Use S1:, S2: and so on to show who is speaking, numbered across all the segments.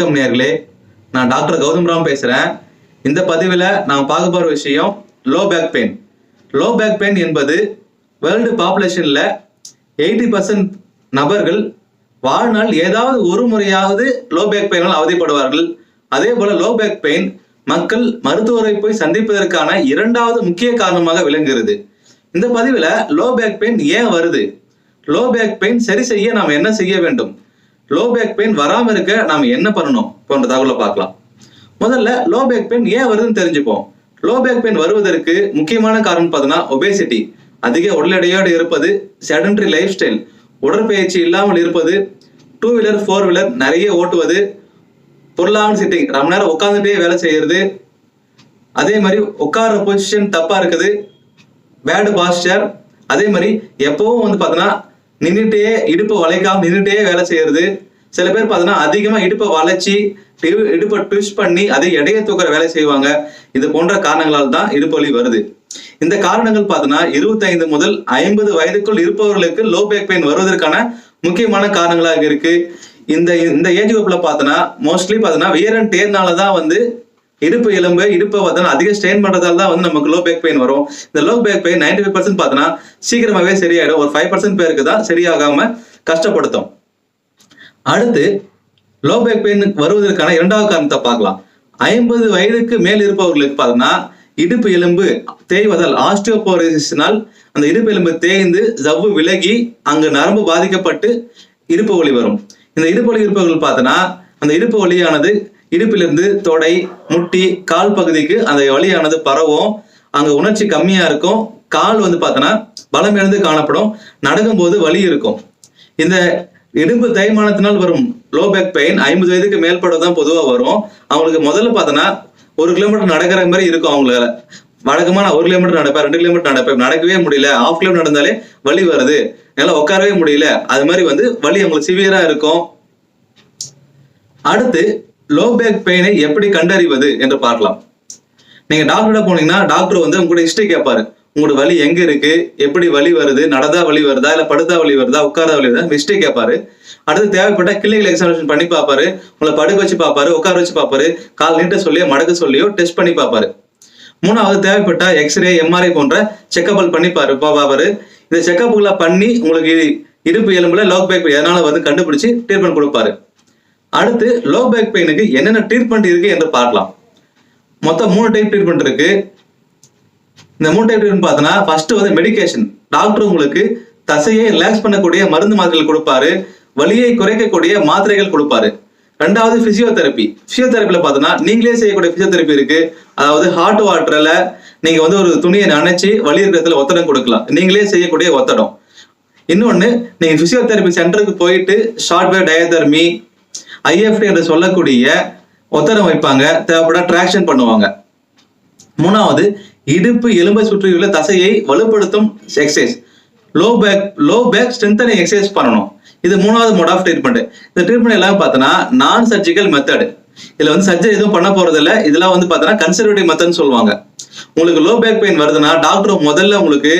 S1: வணக்கம் நேர்களே. நான் டாக்டர் கௌதம் ராம் பேசுகிறேன் இந்த பதிவில் நான் பார்க்க போகிற விஷயம் low back pain low back pain என்பது வேர்ல்டு பாப்புலேஷனில் எயிட்டி பர்சன்ட் நபர்கள் வாழ்நாள் ஏதாவது ஒரு முறையாவது லோ பேக் பெயினால் அவதிப்படுவார்கள். அதே போல லோ பேக் பெயின் மக்கள் மருத்துவரை போய் சந்திப்பதற்கான இரண்டாவது முக்கிய காரணமாக விளங்குகிறது. இந்த பதிவில் லோ பேக் பெயின் ஏன் வருது? லோ பேக் பெயின் சரி செய்ய நாம் என்ன செய்ய வேண்டும்? லோ பேக் பெயின் வராம இருக்க நாம் என்ன பண்ணணும்? போன்ற தகவலை பார்க்கலாம். முதல்ல லோ பேக் பெயின் ஏன் வருதுன்னு தெரிஞ்சுப்போம். லோ பேக் பெயின் வருவதற்கு முக்கியமான காரணம் பார்த்தீங்கன்னா ஒபேசிட்டி அதிக உடல் எடையோடு இருப்பது செடன்டரி லைஃப் ஸ்டைல் உடற்பயிற்சி இல்லாமல் இருப்பது டூ வீலர் ஃபோர் வீலர் நிறைய ஓட்டுவது பொருளாமல் சிட்டிங் ரொம்ப நேரம் உட்காந்துட்டே வேலை செய்யறது அதே மாதிரி உட்கார்ற பொசிஷன் தப்பா இருக்குது பேடு பாஸ்டர் அதே மாதிரி எப்பவும் வந்து பார்த்தோன்னா நின்றுட்டே இடுப்பை வளைக்காம நின்றுட்டே வேலை செய்யறது. சில பேர் பார்த்தோன்னா அதிகமாக இடுப்பை வளைச்சி இடுப்பை ட்விஸ்ட் பண்ணி அதை எடையை தூக்குற வேலை செய்வாங்க. இது போன்ற காரணங்களால் தான் இடுப்பு வலி வருது. இந்த காரணங்கள் பார்த்தோன்னா இருபத்தைந்து முதல் ஐம்பது வயதுக்குள் இருப்பவர்களுக்கு லோ பேக் பெயின் வருவதற்கான முக்கியமான காரணங்களாக இருக்கு. இந்த இந்த ஏஜ் குரூப்ல பார்த்தோன்னா மோஸ்ட்லி பார்த்தோன்னா வியர் அண்ட் டேர்னால தான் வந்து இடுப்பு எலும்பு இடுப்பை பார்த்தோன்னா அதிக ஸ்ட்ரெயின் பண்றதால தான் வந்து நமக்கு லோ பேக் பெயின் வரும். இந்த low back pain ninety five percent பார்த்தோன்னா சீக்கிரமாவே சரியாயிடும். ஒரு ஃபைவ் பர்சன்ட் பேருக்கு தான் சரியாகாம கஷ்டப்படுத்தும். அடுத்து லோ பேக் பெயின் வருவதற்கான இரண்டாவது காரணத்தை பார்க்கலாம். ஐம்பது வயதுக்கு மேல் இருப்பவர்களுக்கு பார்த்தோம்னா இடுப்பு எலும்பு தேய்வதால் ஆஸ்டியோபோரோசிஸினால் அந்த இடுப்பு எலும்பு தேய்ந்து ஜவ்வு விலகி அங்கு நரம்பு பாதிக்கப்பட்டு இடுப்பு வலி வரும். இந்த இடுப்பு வலி இருப்பவர்கள் பார்த்தோன்னா அந்த இடுப்பு வலியானது இடுப்பிலிருந்து தொடை முட்டி கால் பகுதிக்கு அந்த வலியானது பரவும். அங்கே உணர்ச்சி கம்மியாக இருக்கும். கால் வந்து பார்த்தோன்னா பலம் இழந்து காணப்படும். நடக்கும்போது வலி இருக்கும். இந்த இடும்பு தேய்மானத்தினால் வரும் லோ பேக் பெயின் ஐம்பது வயதுக்கு மேற்பட தான் பொதுவாக வரும். அவங்களுக்கு முதல்ல பார்த்தோன்னா ஒரு கிலோமீட்டர் நடக்கிற மாதிரி இருக்கும் அவங்களால. வழக்கமா நான் ஒரு கிலோமீட்டர் நடப்பேன் ரெண்டு கிலோமீட்டர் நடப்பேன். நடக்கவே முடியல. ஆஃப் கிலோமீட்டர் நடந்தாலே வலி வருது. என்னால் உட்காரவே முடியல. அது மாதிரி வந்து வலி அவங்களுக்கு சிவியராக இருக்கும். அடுத்து லோ பேக் பெயினை எப்படி கண்டறிவது என்று பார்க்கலாம். நீங்க டாக்டர்கிட்ட போனீங்கன்னா டாக்டர் வந்து உங்களோட ஹிஸ்டரி கேட்பாரு. உங்களோட வலி எங்க இருக்கு? எப்படி வலி வருது? நடந்தா வலி வருதா? இல்ல படுத்தா வலி வருதா? உட்காரா வலி வருதா? ஹிஸ்டரி கேட்பாரு. அடுத்து தேவைப்பட்ட கிளினிக்கல் எக்ஸாமினேஷன் பண்ணி பார்ப்பாரு. உங்களை படுக்க வச்சு பார்ப்பாரு உட்கார வச்சு பார்ப்பாரு. கால் நீட்ட சொல்லியோ மடக்க சொல்லியோ டெஸ்ட் பண்ணி பார்ப்பாரு. மூணாவது தேவைப்பட்ட எக்ஸ்ரே எம்ஆர்ஐ போன்ற செக்கப் பண்ணி பாரு பார்ப்பாரு இந்த செக்கப்புகளை பண்ணி உங்களுக்கு இடுப்பு எலும்புல லோக் பேக் எதனால வந்து கண்டுபிடிச்சு ட்ரீட்மெண்ட் கொடுப்பாரு. அடுத்து லோ பேக் பெயினுக்கு என்னென்ன ட்ரீட்மெண்ட் இருக்கு என்று பார்க்கலாம். மொத்தம் மூணு டைப் ட்ரீட்மெண்ட் இருக்கு. இந்த மூணு டைப் ட்ரீட்மெண்ட் பார்த்தோன்னா ஃபர்ஸ்ட் வந்து மெடிகேஷன் டாக்டர் உங்களுக்கு தசையை ரிலாக்ஸ் பண்ணக்கூடிய மருந்து மாத்திரைகள் கொடுப்பாரு. வலியை குறைக்கக்கூடிய மாத்திரைகள் கொடுப்பாரு. ரெண்டாவது பிசியோதெரப்பி பிசியோதெரப்பில பார்த்தோன்னா நீங்களே செய்யக்கூடிய பிசியோதெரப்பி இருக்கு. அதாவது ஹாட் வாட்டர்ல நீங்க வந்து ஒரு துணியை நினைச்சு வலி இருக்கிறதுல ஒத்தடம் கொடுக்கலாம். நீங்களே செய்யக்கூடிய ஒத்தடம். இன்னொன்னு நீங்க பிசியோதெரப்பி சென்டருக்கு போயிட்டு ஷார்ட்வேர் டயதெர்மி ஐஎஃப்டி என்று சொல்லக்கூடிய ஒத்தரம் வைப்பாங்க தேவைப்பட ட்ராக்ஷன் பண்ணுவாங்க. மூணாவது இடுப்பு எலும்பை சுற்றியுள்ள தசையை வலுப்படுத்தும் exercise low back low back ஸ்ட்ரென்த்தனை exercise பண்ணணும். இது மூணாவது மோட் ஆஃப் ட்ரீட்மெண்ட் இந்த ட்ரீட்மெண்ட் எல்லாம் பார்த்தோன்னா நான் சர்ஜிக்கல் மெத்தடு இதுல வந்து சர்ஜரி எதுவும் பண்ண போறது இதெல்லாம் வந்து பார்த்தோன்னா கன்சர்வேட்டிவ் மெத்தட்னு சொல்லுவாங்க. உங்களுக்கு லோ பேக் பெயின் வருதுன்னா டாக்டர் முதல்ல உங்களுக்கு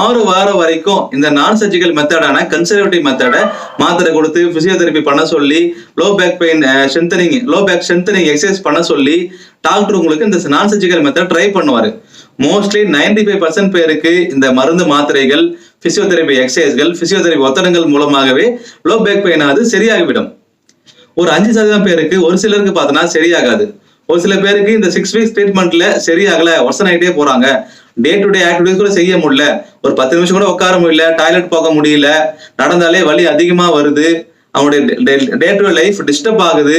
S1: ஆறு வாரம் வரைக்கும் இந்த நான் சர்ஜிக்கல் மெத்தடான கன்சர்வேட்டிவ் மெத்தடை மாத்திரை கொடுத்து பிசியோதெரப்பி பண்ண சொல்லி low back pain strengthening low back strengthening exercise பண்ண சொல்லி டாக்டர் உங்களுக்கு இந்த நான் சர்ஜிக்கல் மெத்தட் ட்ரை பண்ணுவாரு. மோஸ்ட்லி நைன்டி ஃபைவ் பர்சன்ட் பேருக்கு இந்த மருந்து மாத்திரைகள் பிசியோதெரப்பி எக்ஸசைஸ்கள் பிசியோதெரப்பி ஒத்தடங்கள் மூலமாகவே லோ பேக் பெயின் ஆகுது சரியாகிவிடும். ஒரு அஞ்சு சதவீதம் பேருக்கு ஒரு சிலருக்கு பார்த்தோன்னா சரியாகாது. ஒரு சில பேருக்கு இந்த சிக்ஸ் வீக்ஸ் ட்ரீட்மெண்ட்ல சரியாகல ஒர்சன் ஆகிட்டே போறாங்க. டே டு டே ஆக்டிவிட்டிஸ் கூட செய்ய முடியல. ஒரு பத்து நிமிஷம் கூட உட்கார முடியல டாய்லெட் போக முடியல. நடந்தாலே வலி அதிகமா வருது. அவனுடைய day to day life disturb ஆகுது.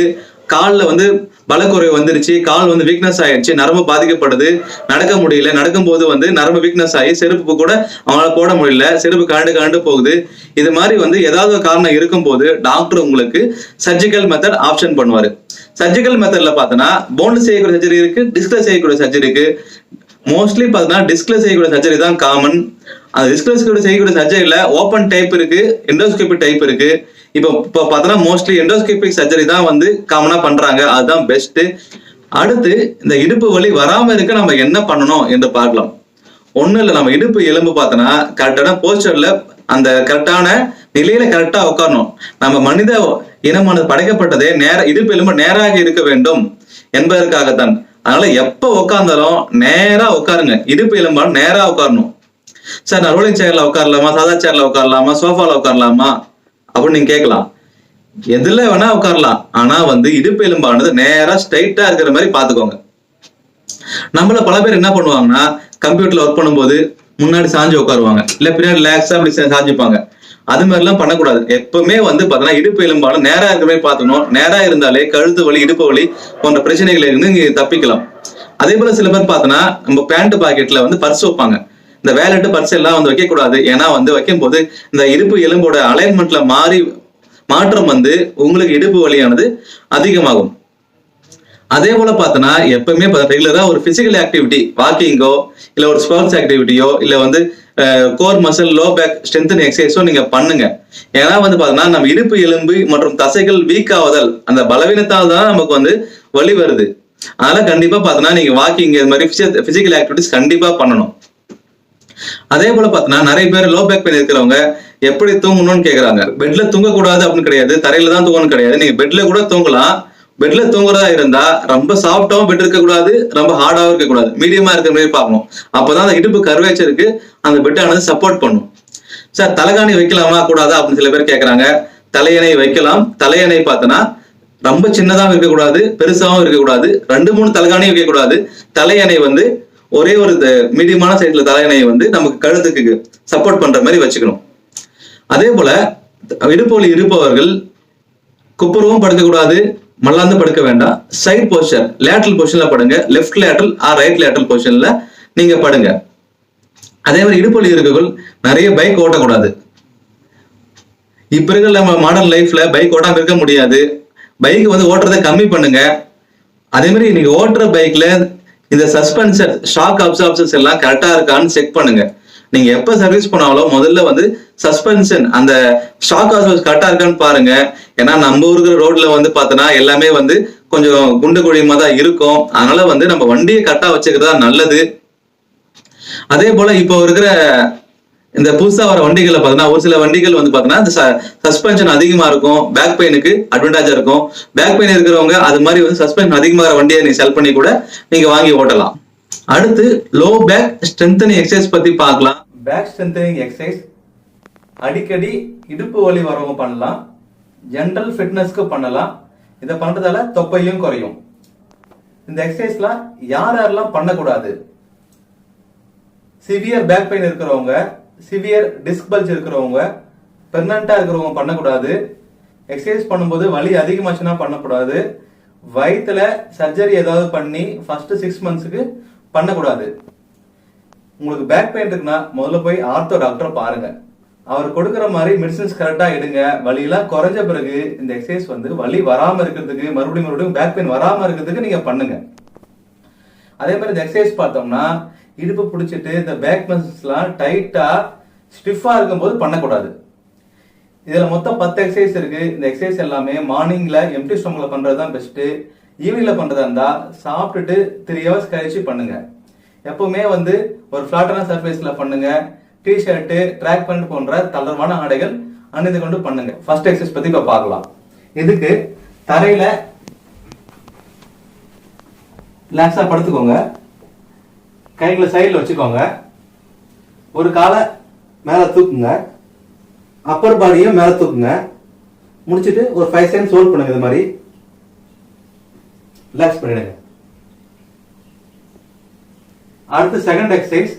S1: காலில் வந்து பலக்குறைவு வந்துருச்சு. கால் வந்து வீக்னஸ் ஆயிடுச்சு. நரம்பு பாதிக்கப்படுது. நடக்க முடியல. நடக்கும்போது வந்து நரம்பு வீக்னஸ் ஆகி செருப்பு கூட அவங்களால போட முடியல. செருப்பு கரண்டு கரண்டு போகுது. இது மாதிரி வந்து ஏதாவது ஒரு காரணம் இருக்கும்போது டாக்டர் உங்களுக்கு சர்ஜிக்கல் மெத்தட் ஆப்ஷன் பண்ணுவார். சர்ஜிக்கல் மெத்தட்ல பார்த்தோன்னா போன்ல செய்யக்கூடிய சர்ஜரி இருக்கு டிஸ்க்ல செய்யக்கூடிய சர்ஜரி இருக்கு. மோஸ்ட்லி பார்த்தீங்கன்னா டிஸ்க்ல செய்யக்கூடிய சர்ஜரி தான் காமன் அந்த டிஸ்க்ல செய்யக்கூடிய சர்ஜரியில ஓப்பன் டைப் இருக்கு எண்டோஸ்கோபிக் டைப் இருக்கு. இப்போ இப்போ பார்த்தோன்னா மோஸ்ட்லி எண்டோஸ்கோபிக் சர்ஜரி தான் வந்து காமனா பண்றாங்க. அதுதான் பெஸ்ட் அடுத்து இந்த இடுப்பு வலி வராம இருக்க நம்ம என்ன பண்ணணும் என்று பார்க்கலாம். ஒன்றும் இல்லை நம்ம இடுப்பு எலும்பு பார்த்தோன்னா கரெக்டான போஸ்டர்ல அந்த கரெக்டான நிலையில கரெக்டா உட்காரணும் நம்ம மனித இனமானது படைக்கப்பட்டதே நேர இடுப்பு எலும்பு நேராக இருக்க வேண்டும் என்பதற்காகத்தான். அதனால எப்ப உட்கார்ந்தாலும் நேரா உட்காருங்க இடுப்பு எலும்பால் நேரா உட்காரணும் சார் நான் ரோலிங் சேர்ல உட்காரலாமா சாதா சேர்ல உட்காரலாமா சோஃபால உட்காரலாமா அப்படின்னு நீங்க கேட்கலாம். எதுல வேணா உட்காரலாம் ஆனா வந்து இடுப்பு எலும்பானது நேரா ஸ்ட்ரைட்டா இருக்கிற மாதிரி பாத்துக்கோங்க. நம்மள பல பேர் என்ன பண்ணுவாங்கன்னா கம்ப்யூட்டர்ல ஒர்க் பண்ணும்போது முன்னாடி சாஞ்சு உட்காருவாங்க இல்ல பின்னாடி ரிலாக்ஸா அப்படி சாஞ்சிப்பாங்க. அது மாதிரிலாம் பண்ணக்கூடாது. எப்பவுமே வந்து பார்த்தோன்னா இடுப்பு எலும்பாலும் நேரா இருக்கவே பார்த்துக்கணும். நேரா இருந்தாலே கழுத்து வலி இடுப்பு வலி போன்ற பிரச்சனைகளை இருந்து இங்கே தப்பிக்கலாம். அதே போல சில பேர் பார்த்தோன்னா நம்ம பேண்ட் பாக்கெட்ல வந்து பர்ஸ் வைப்பாங்க. இந்த வேலெட்டு பர்ஸ் எல்லாம் வந்து வைக்கக்கூடாது. ஏன்னா வந்து வைக்கும்போது இந்த இடுப்பு எலும்போட அலைன்மெண்ட்ல மாறி மாற்றம் வந்து உங்களுக்கு இடுப்பு வலியானது அதிகமாகும். அதே போல பார்த்தோன்னா எப்பவுமே ரெகுலரா ஒரு பிசிக்கல் ஆக்டிவிட்டி வாக்கிங்கோ இல்ல ஒரு ஸ்போர்ட்ஸ் ஆக்டிவிட்டியோ இல்ல வந்து core muscle low back strengthen எக்ஸசைஸோ நீங்க பண்ணுங்க. ஏன்னா வந்து பார்த்தோன்னா நம்ம இடுப்பு எலும்பு மற்றும் தசைகள் வீக் ஆவதல் அந்த பலவீனத்தால் தான் நமக்கு வந்து வலி வருது. அதனால கண்டிப்பா பார்த்தோன்னா நீங்க வாக்கிங் இது மாதிரி பிசிக்கல் ஆக்டிவிட்டிஸ் கண்டிப்பா பண்ணணும். அதே போல பார்த்தோன்னா நிறைய பேர் லோ பேக் பெயின் இருக்கிறவங்க எப்படி தூங்கணும்னு கேக்குறாங்க. பெட்ல தூங்கக்கூடாது அப்படின்னு கிடையாது. தரையில தான் தூங்கணும் கிடையாது. நீங்க பெட்ல கூட தூங்கலாம். பெட்ல தூங்குறதா இருந்தா ரொம்ப சாஃப்டாவும் பெட் இருக்க கூடாது ரொம்ப ஹார்டாவும் இருக்க கூடாது மீடியமா இருக்கிற மாதிரி பார்க்கணும். அப்பதான் அந்த இடுப்பு கருவேச்சருக்கு அந்த பெட்டானது சப்போர்ட் பண்ணும். சார் தலைகாணி வைக்கலாமா கூடாதா அப்படின்னு சில பேர் கேட்கறாங்க தலையணை வைக்கலாம். தலையணை பார்த்தோன்னா ரொம்ப சின்னதாகவும் இருக்கக்கூடாது பெருசாகவும் இருக்கக்கூடாது. ரெண்டு மூணு தலைகாணியும் வைக்கக்கூடாது. தலையணை வந்து ஒரே ஒரு மீடியமான சைஸ்ல தலையணையை வந்து நமக்கு கழுத்துக்கு சப்போர்ட் பண்ற மாதிரி வச்சுக்கணும். அதே போல இடுப்பு வலி இருப்பவர்கள் குப்புறவும் படுக்கக்கூடாது மல்லாந்து படுக்க வேண்டாம் சைட் போஸ்டர் லேட்ரல் பொசிஷன்ல படுங்க. Left lateral or right lateral பொசிஷன்ல நீங்க படுங்க. அதே மாதிரி இடுப்பு வலி நிறைய பைக் ஓட்டக்கூடாது. இப்ப இருக்கிற நம்ம மாடர்ன் லைஃப்ல பைக் ஓட்டாம இருக்க முடியாது. பைக் வந்து ஓட்டுறதை கம்மி பண்ணுங்க. அதே மாதிரி நீங்க ஓட்டுற பைக்ல இந்த சஸ்பென்சர் ஷாக் அப்சார்ப்ஷன்ஸ் எல்லாம் கரெக்டா இருக்கான்னு செக் பண்ணுங்க. நீங்க எப்ப சர்வீஸ் பண்ணாலோ முதல்ல வந்து சஸ்பென்ஷன் அந்த ஷாக் அப்சார்ப்ஸ் கரெக்டா இருக்கான்னு பாருங்க. ஏன்னா நம்ம இருக்கிற ரோட்ல வந்து பார்த்தோன்னா எல்லாமே வந்து கொஞ்சம் குண்டு குழியுமா தான் இருக்கும். அதனால வந்து நம்ம வண்டியை கரெக்டா வச்சுக்கிறதா நல்லது. அதே போல இப்போ இருக்கிற இந்த புதுசா வர வண்டிகளை பார்த்தீங்கன்னா ஒரு சில வண்டிகள் வந்து பார்த்தீங்கன்னா இந்த சஸ்பென்ஷன் அதிகமா இருக்கும். பேக் பெயினுக்கு அட்வான்டேஜா இருக்கும். பேக் பெயின் இருக்கிறவங்க அது மாதிரி வந்து சஸ்பென்ஷன் அதிகமாக வண்டியை நீங்க செல் பண்ணி கூட நீங்க வாங்கி ஓட்டலாம். அடுத்து லோ பேக் ஸ்ட்ரென்தனிங் எக்ஸசைஸ் பத்தி பார்க்கலாம். பேக் ஸ்ட்ரென்தனிங் எக்ஸசைஸ் அடிக்கடி இடுப்பு வலி வரவங்க பண்ணலாம். ஜென்ரல் ஃபிட்னஸ்க்கு பண்ணலாம். இதை பண்றதால தொப்பையும் குறையும். இந்த எக்ஸசைஸ்லாம் யார் யாரெல்லாம் பண்ணக்கூடாது? சிவியர் பேக் பெயின் இருக்கிறவங்க சிவியர் டிஸ்க் பல்ஜ் இருக்கிறவங்க பெர்மனண்டா இருக்கிறவங்க பண்ணக்கூடாது. எக்ஸசைஸ் பண்ணும்போது வலி அதிகமாச்சுன்னா பண்ணக்கூடாது. வயிற்றுல சர்ஜரி ஏதாவது பண்ணி ஃபர்ஸ்ட் சிக்ஸ் மந்த்ஸுக்கு பண்ணக்கூடாது. உங்களுக்கு பேக் பெயின் இருக்குன்னா முதல்ல போய் ஆர்த்தோ டாக்டரை பாருங்க. அவர் கொடுக்குற மாதிரி மெடிசன்ஸ் கரெக்டாக எடுங்க. வலியெல்லாம் குறைஞ்ச பிறகு இந்த எக்ஸசைஸ் வந்து வலி வராமல் இருக்கிறதுக்கு மறுபடியும் மறுபடியும் பேக் பெயின் வராமல் இருக்கிறதுக்கு நீங்கள் பண்ணுங்க. அதே மாதிரி இந்த எக்ஸசைஸ் பார்த்தோம்னா இடுப்பு பிடிச்சிட்டு இந்த பேக் மசில்ஸ்லாம் டைட்டாக ஸ்டிஃபாக இருக்கும்போது பண்ணக்கூடாது. இதில் மொத்தம் பத்து எக்ஸசைஸ் இருக்குது இந்த எக்ஸசைஸ் எல்லாமே மார்னிங்கில் எம்டி ஸ்டோமில் பண்ணுறது தான் பெஸ்ட்டு ஈவினிங்ல பண்றதா இருந்தா சாப்பிட்டுட்டு த்ரீ ஹவர்ஸ் கழிச்சு பண்ணுங்க. எப்பவுமே வந்து ஒரு ஃபிளாட்டான சர்ஃபேஸ்ல பண்ணுங்க. டி ட்ராக் பேண்ட் போன்ற தளர்வான ஆடைகள் அணிந்து கொண்டு பண்ணுங்க. ஃபர்ஸ்ட் எக்ஸசைஸ் பத்தி இப்ப பார்க்கலாம். இதுக்கு தரையில ரிலாக்ஸா படுத்துக்கோங்க. கைகளை சைடில் வச்சுக்கோங்க. ஒரு காலை மேலே தூக்குங்க. அப்பர் பாடியும் மேலே தூக்குங்க. முடிச்சுட்டு ஒரு ஃபைவ் செகண்ட்ஸ் ஹோல்ட் பண்ணுங்க இது மாதிரி. ரிலாக்ஸ் பண்ணிடுங்க. அடுத்து செகண்ட் எக்ஸசைஸ்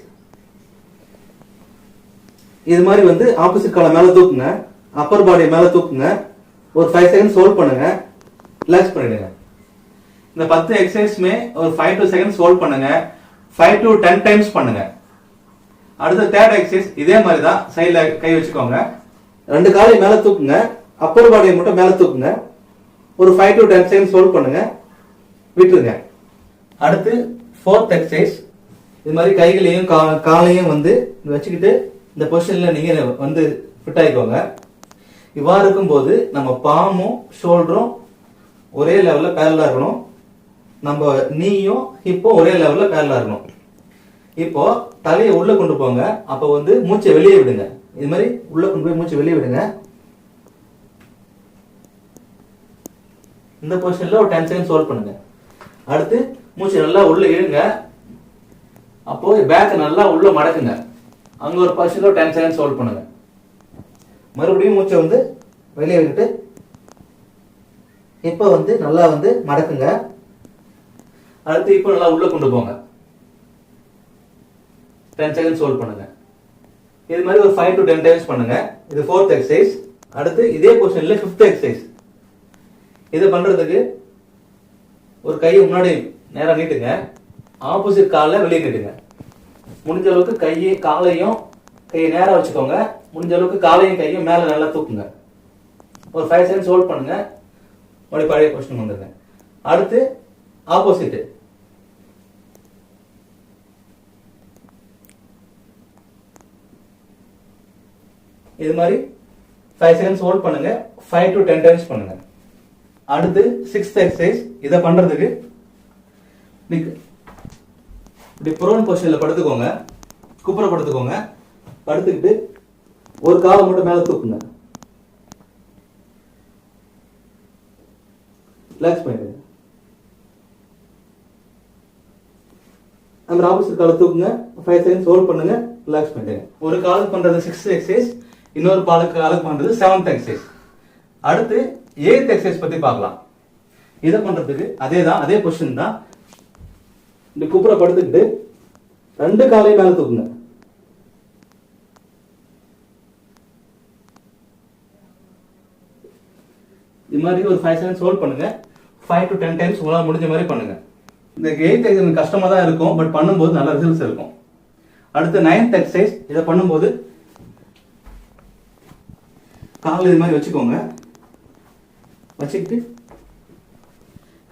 S1: இது மாதிரி வந்து ஆப்போசிட் காலை மேலே தூக்குங்க. அப்பர் பாடியை மேலே தூக்குங்க. ஒரு ஃபைவ் செகண்ட்ஸ் ஹோல்ட் பண்ணுங்க. ரிலாக்ஸ் பண்ணிடுங்க. இந்த பத்து எக்ஸசைஸ்மே ஒரு ஃபைவ் டு செகண்ட்ஸ் ஹோல்ட் பண்ணுங்க. ஃபைவ் டு டென் டைம்ஸ் பண்ணுங்க. அடுத்த தேர்ட் எக்ஸசைஸ் இதே மாதிரி தான் சைடில் கை வச்சுக்கோங்க. ரெண்டு காலையும் மேலே தூக்குங்க. அப்பர் பாடியை மட்டும் மேலே தூக்குங்க. ஒரு five to ten seconds hold பண்ணுங்க. விட்டுருங்க. அடுத்து ஃபோர்த் எக்ஸசைஸ் இது மாதிரி கைகளையும் கா- காலையும் வந்து வச்சுக்கிட்டு இந்த பொசிஷனில் நீங்கள் வந்து ஃபிட் ஆகிக்கோங்க இவ்வாறு இருக்கும்போது நம்ம பாமும் ஷோல்டரும் ஒரே லெவலில் பேரலாக இருக்கணும். நம்ம நீயும் ஹிப்பும் ஒரே லெவலில் பேரலாக இருக்கணும். இப்போ தலையை உள்ளே கொண்டு போங்க. அப்போ வந்து மூச்சை வெளியே விடுங்க.
S2: இது மாதிரி உள்ளே கொண்டு போய் மூச்சை வெளியே விடுங்க. இந்த பொசிஷனில் ஒரு டென் செகண்ட்ஸ் ஹோல்ட் பண்ணுங்கள் அடுத்து மூச்சு நல்லா உள்ள இழுங்க. அப்போ பேக்கை நல்லா உள்ள மடக்குங்க. அங்க ஒரு பொசிஷன்ல ஒரு டென் செகண்ட்ஸ் ஹோல்ட் பண்ணுங்க. மறுபடியும் மூச்சை வந்து வெளியே விட்டுட்டு இப்போ வந்து நல்லா வந்து மடக்குங்க. அடுத்து இப்போ நல்லா உள்ள கொண்டு போங்க. டென் செகண்ட்ஸ் ஹோல்ட் பண்ணுங்க. இது மாதிரி ஒரு ஃபைவ் டு டென் டைம்ஸ் பண்ணுங்க. இது ஃபோர்த் எக்ஸசைஸ் அடுத்து இதே பொசிஷன்ல ஃபிஃப்த் எக்ஸசைஸ் இதை பண்றதுக்கு ஒரு கையை முன்னாடி நேராக நீட்டுங்க. ஆப்போசிட் காலை வெளியே நீட்டுங்க முடிஞ்ச அளவுக்கு கையை காலையும் கையை நேராக வச்சுக்கோங்க. முடிஞ்ச அளவுக்கு காலையும் கையும் மேலே நல்லா தூக்குங்க. ஒரு ஃபைவ் செகண்ட்ஸ் ஹோல்ட் பண்ணுங்க. மறுபடியும் பழைய கொஸ்டின் வந்துடுங்க அடுத்து ஆப்போசிட்டு இது மாதிரி ஃபைவ் செகண்ட்ஸ் ஹோல்ட் பண்ணுங்க. ஃபைவ் டு டென் டைம்ஸ் பண்ணுங்க. அடுத்து சிக்ஸ்த் எக்ஸசைஸ் இதை பண்ணுறதுக்கு இப்படி புரோன் பொசிஷனில் படுத்துக்கோங்க. குப்புற படுத்துக்கோங்க படுத்துக்கிட்டு ஒரு காலை மட்டும் மேலே தூக்குங்க. ரிலாக்ஸ் பண்ணிடுங்க அந்த ஆப்போசிட் காலை தூக்குங்க. ஃபைவ் செகண்ட்ஸ் ஹோல்ட் பண்ணுங்க. ரிலாக்ஸ் பண்ணிடுங்க ஒரு காலுக்கு பண்ணுறது சிக்ஸ்த் எக்ஸசைஸ் இன்னொரு பாலுக்கு காலுக்கு பண்ணுறது செவன்த் எக்ஸசைஸ் அடுத்து எயித் எக்ஸசைஸ் பத்தி பார்க்கலாம். இதை பண்றதுக்கு அதே தான் அதே கொஸ்டின் தான். இந்த குப்புற படுத்துக்கிட்டு ரெண்டு காலையும் மேல தூக்குங்க. இது மாதிரி ஒரு ஃபைவ் செகண்ட்ஸ் ஹோல்ட் பண்ணுங்க. ஃபைவ் டு டென் டைம்ஸ் உங்களால் முடிஞ்ச மாதிரி பண்ணுங்க. இந்த எயித் எக்ஸசைஸ் கஷ்டமா தான் இருக்கும் பட் பண்ணும்போது நல்ல ரிசல்ட்ஸ் இருக்கும். அடுத்து நைன்த் எக்ஸசைஸ் இதை பண்ணும்போது கால் இது மாதிரி வச்சுக்கோங்க. வச்சுக்கிட்டு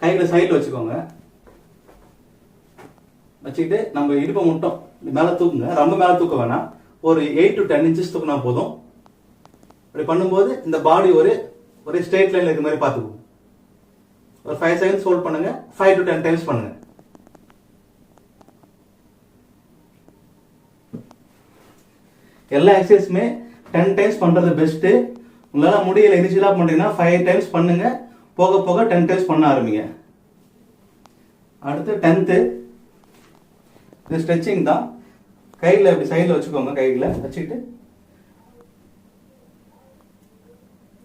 S2: கையில் சைடில் வச்சுக்கோங்க. வச்சுக்கிட்டு நம்ம இடுப்பை மட்டும். மேலே தூக்குங்க. ரொம்ப மேலே தூக்க வேணாம். ஒரு எயிட் டு டென் இன்ச்சஸ் தூக்குனா போதும். அப்படி பண்ணும்போது இந்த பாடி ஒரு ஒரு ஸ்ட்ரெயிட் லைனில் இருக்க மாதிரி பார்த்துக்குவோம் ஒரு ஃபைவ் செகண்ட்ஸ் ஹோல்ட் பண்ணுங்க. ஃபைவ் டு டென் டைம்ஸ் பண்ணுங்க. எல்லா எக்ஸசைஸுமே டென் டைம்ஸ் பண்ணுறது பெஸ்ட்டு உங்களால் முடியல இனிஷியலாக பண்ணுறீங்கன்னா ஃபைவ் டைம்ஸ் பண்ணுங்கள் போக போக டென் டைம்ஸ் பண்ண ஆரம்பிங்க. அடுத்து டென்த்து இது ஸ்ட்ரெச்சிங் தான். கையில் இப்படி சைடில் வச்சுக்கோங்க கையில் வச்சுக்கிட்டு.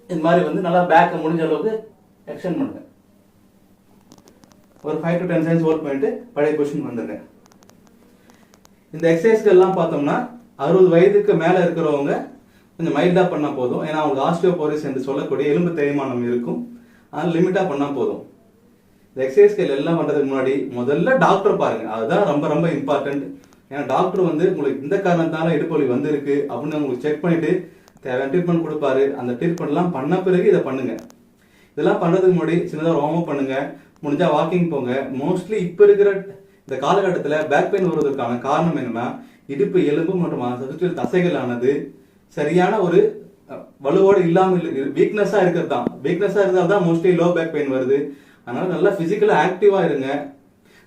S2: இது மாதிரி வந்து நல்லா பேக்கை முடிஞ்ச அளவுக்கு எக்ஸ்டெண்ட் பண்ணுங்க. ஒரு five to ten signs work பண்ணிட்டு பழைய பொசிஷன் வந்துடுங்க. இந்த எக்ஸசைஸ்கள் எல்லாம் பார்த்தோம்னா அறுபது வயதுக்கு மேலே இருக்கிறவங்க கொஞ்சம் மைல்டாக பண்ணால் போதும். ஏன்னா அவங்களுக்கு ஆஸ்டியோபோரிஸ் என்று சொல்லக்கூடிய எலும்பு தேய்மானம் இருக்கும். அதனால் லிமிட்டாக பண்ணால் போதும். இந்த எக்ஸசைஸ்கள் எல்லாம் பண்ணுறதுக்கு முன்னாடி முதல்ல டாக்டர் பாருங்கள் அதுதான் ரொம்ப ரொம்ப இம்பார்ட்டண்ட் ஏன்னா டாக்டர் வந்து உங்களுக்கு இந்த காரணத்தால இடுப்பு வந்திருக்கு அப்படின்னு உங்களுக்கு செக் பண்ணிவிட்டு தேவையான ட்ரீட்மெண்ட் கொடுப்பாரு. அந்த ட்ரீட்மெண்ட்லாம் பண்ண பிறகு இதை பண்ணுங்கள் இதெல்லாம் பண்ணுறதுக்கு முன்னாடி சின்னதாக வார்ம் பண்ணுங்கள் முடிஞ்சால் வாக்கிங் போங்க. மோஸ்ட்லி இப்போ இருக்கிற இந்த காலகட்டத்தில் பேக் பெயின் வருவதற்கான காரணம் என்னன்னா இடுப்பு எலும்பு மற்றும் அதை சுற்றி தசைகளானது சரியான ஒரு வலுவோடு இல்லாமல் வீக்னஸாக இருக்கிறது தான் வீக்னஸாக இருந்தால் தான் மோஸ்ட்லி லோ பேக் பெயின் வருது. அதனால நல்லா ஃபிசிக்கலாக ஆக்டிவாக இருங்க.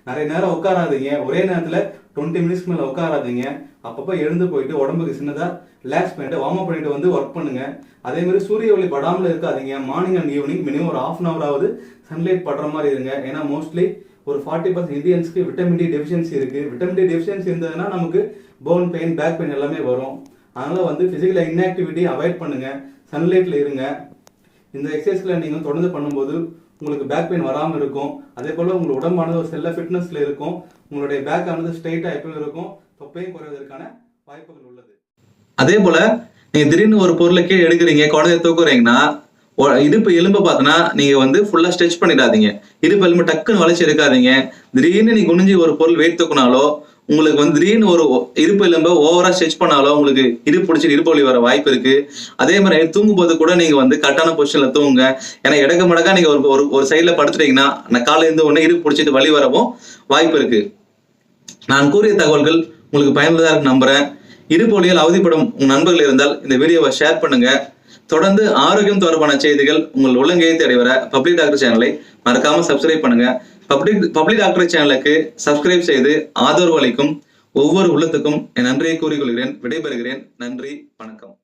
S2: நிறைய நேரம் உட்காராதீங்க. ஒரே நேரத்தில் டுவெண்ட்டி மினிட்ஸ்க்கு மேலே உட்காராதீங்க. அப்பப்போ எழுந்து போயிட்டு உடம்புக்கு சின்னதாக ரிலாக்ஸ் பண்ணிட்டு வார்ம் அப் பண்ணிட்டு வந்து ஒர்க் பண்ணுங்க. அதே மாதிரி சூரிய ஒளி படாமல் இருக்காதீங்க. மார்னிங் அண்ட் ஈவினிங் மினிமம் ஒரு ஆஃப் அன் ஹவர் ஆகுது சன்லைட் படுற மாதிரி இருங்க. ஏன்னா மோஸ்ட்லி ஒரு ஃபார்ட்டி பர்சன்ட் இந்தியன்ஸ்க்கு விட்டமின் டி டெஃபிஷியன்சி இருக்குது விட்டமின் டி டெஃபிஷியன்சி இருந்ததுன்னா நமக்கு போன் பெயின் பேக் பெயின் எல்லாமே வரும். அதனால் வந்து ஃபிசிக்கல் இன்ஆக்டிவிட்டி அவாய்ட் பண்ணுங்கள் சன்லைட்டில் இருங்க. இந்த எக்ஸசைஸ்களை நீங்கள் தொடர்ந்து பண்ணும்போது உங்களுக்கு பேக் பெயின் வராமல் இருக்கும். அதே போல் உங்கள் உடம்பானது ஒரு செல்ல ஃபிட்னஸில் இருக்கும். உங்களுடைய பேக் ஆனது ஸ்ட்ரைட்டாக எப்பவும் இருக்கும். தொப்பையும் குறைவதற்கான வாய்ப்புகள் உள்ளது.
S1: அதே போல் நீங்கள் திடீர்னு ஒரு பொருளை கீழே எடுக்கிறீங்க குழந்தைய தூக்குறீங்கன்னா இடுப்பு எலும்பை பார்த்தோன்னா நீங்கள் வந்து ஃபுல்லாக ஸ்ட்ரெச் பண்ணிடாதீங்க. இடுப்பு எலும்பு டக்குன்னு வளைச்சி எடுக்காதீங்க. திடீர்னு நீ குனிஞ்சு ஒரு பொருள் வெயிட் தூக்குனாலோ உங்களுக்கு வந்து திடீர்னு ஒரு இருப்பு இடுப்பு ஓவரா ஸ்ட்ரெச் பண்ணாலோ உங்களுக்கு இரு பிடிச்சி இருப்பு வலி வர வாய்ப்பு இருக்கு. அதே மாதிரி தூங்கும்போது கூட நீங்க வந்து கரெக்டான பொசிஷன்ல தூங்குங்க. ஏன்னா இடக்க மடக்கா நீங்க ஒரு ஒரு சைட்ல படுத்துட்டீங்கன்னா காலையில இருந்து உடனே இருப்பு பிடிச்சிட்டு வலி வரவும் வாய்ப்பு இருக்கு. நான் கூறிய தகவல்கள் உங்களுக்கு பயனுள்ளதாக இருக்கு நம்புறேன். இடுப்பொலியில் அவதிப்படும் உங்க நண்பர்கள் இருந்தால் இந்த வீடியோவை ஷேர் பண்ணுங்க. தொடர்ந்து ஆரோக்கியம் தொடர்பான செய்திகள் உங்கள் உள்ளங்கையை தேடி வர பப்ளிக் டாக்டர் சேனலை மறக்காம சப்ஸ்கிரைப் பண்ணுங்க. பப்ளிக் பப்ளிக் டாக்டர் சேனலுக்கு சப்ஸ்கிரைப் செய்து ஆதரவு அளிக்கும் ஒவ்வொரு உள்ளத்துக்கும் என் நன்றியை கூறிக்கொள்கிறேன். விடைபெறுகிறேன். நன்றி. வணக்கம்.